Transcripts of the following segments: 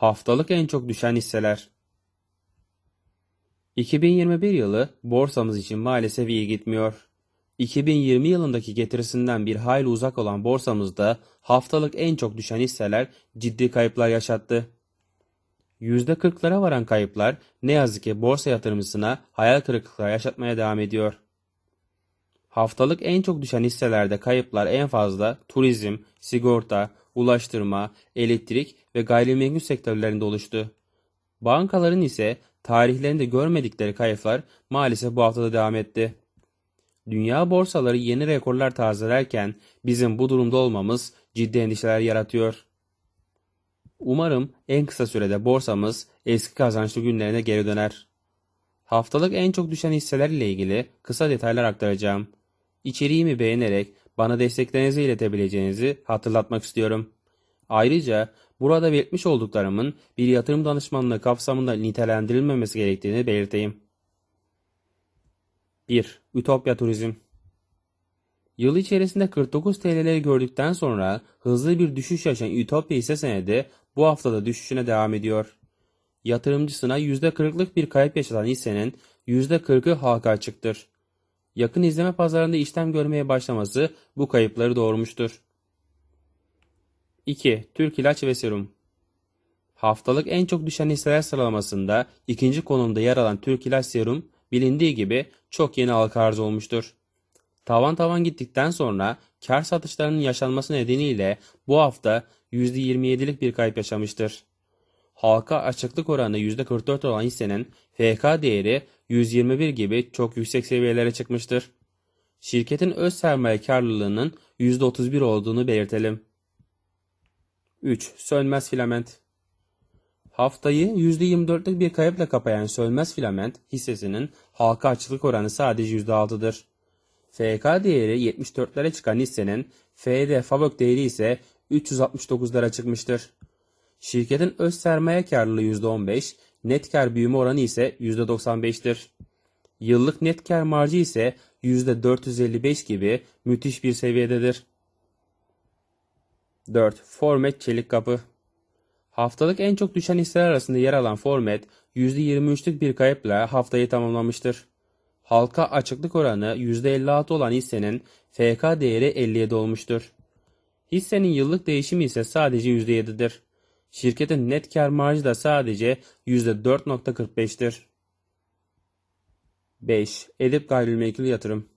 Haftalık en çok düşen hisseler. 2021 yılı borsamız için maalesef iyi gitmiyor. 2020 yılındaki getirisinden bir hayli uzak olan borsamızda haftalık en çok düşen hisseler ciddi kayıplar yaşattı. %40'lara varan kayıplar ne yazık ki borsa yatırımcısına hayal kırıklıkları yaşatmaya devam ediyor. Haftalık en çok düşen hisselerde kayıplar en fazla turizm, sigorta, ulaştırma, elektrik ve gayrimenkul sektörlerinde oluştu. Bankaların ise tarihlerinde görmedikleri kayıplar maalesef bu haftada devam etti. Dünya borsaları yeni rekorlar tazelerken bizim bu durumda olmamız ciddi endişeler yaratıyor. Umarım en kısa sürede borsamız eski kazançlı günlerine geri döner. Haftalık en çok düşen hisseler ile ilgili kısa detaylar aktaracağım. İçeriğimi beğenerek bana desteklerinizi iletebileceğinizi hatırlatmak istiyorum. Ayrıca burada belirtmiş olduklarımın bir yatırım danışmanlığı kapsamında nitelendirilmemesi gerektiğini belirteyim. 1. Ütopya Turizm Yıl içerisinde 49 TL'leri gördükten sonra hızlı bir düşüş yaşayan Ütopya hisse senedi bu haftada düşüşüne devam ediyor. Yatırımcısına %40'lık bir kayıp yaşatan hissenin %40'ı halka açıktır. Yakın izleme pazarında işlem görmeye başlaması bu kayıpları doğurmuştur. 2. Türk İlaç ve Serum Haftalık en çok düşen hisseler sıralamasında ikinci konumda yer alan Türk İlaç Serum bilindiği gibi çok yeni halka arz olmuştur. Tavan tavan gittikten sonra kar satışlarının yaşanması nedeniyle bu hafta %27'lik bir kayıp yaşamıştır. Halka açıklık oranı %44 olan hissenin FK değeri 121 gibi çok yüksek seviyelere çıkmıştır. Şirketin öz sermaye karlılığının %31 olduğunu belirtelim. 3. Sönmez filament Haftayı %24'lük bir kayıpla kapayan Sönmez Filament hissesinin halka açıklık oranı sadece %6'dır. FK değeri 74'lere çıkan hissenin FD Favök değeri ise 369'lara çıkmıştır. Şirketin öz sermaye karlılığı %15, net kar büyüme oranı ise %95'tir. Yıllık net kar marjı ise %455 gibi müthiş bir seviyededir. 4. Formet Çelik Kapı Haftalık en çok düşen hisseler arasında yer alan Formet, %23'lük bir kayıpla haftayı tamamlamıştır. Halka açıklık oranı %56 olan hissenin FK değeri 57 olmuştur. Hissenin yıllık değişimi ise sadece %7'dir. Şirketin net kar marjı da sadece %4.45'tir. 5. Edip Gayrimenkul Yatırım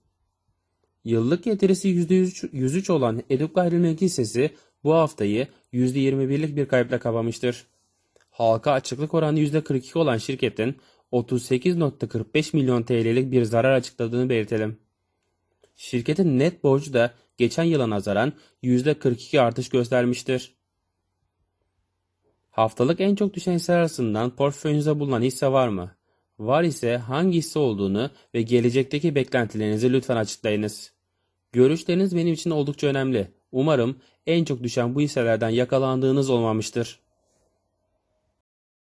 Yıllık getirisi %103 olan Edip Gayrimenkul hissesi bu haftayı %21'lik bir kayıpla kapamıştır. Halka açıklık oranı %42 olan şirketin 38.45 milyon TL'lik bir zarar açıkladığını belirtelim. Şirketin net borcu da geçen yıla nazaran %42 artış göstermiştir. Haftalık en çok düşen hisse arasından portföyünüzde bulunan hisse var mı? Var ise hangi hisse olduğunu ve gelecekteki beklentilerinizi lütfen açıklayınız. Görüşleriniz benim için oldukça önemli. Umarım en çok düşen bu hisselerden yakalandığınız olmamıştır.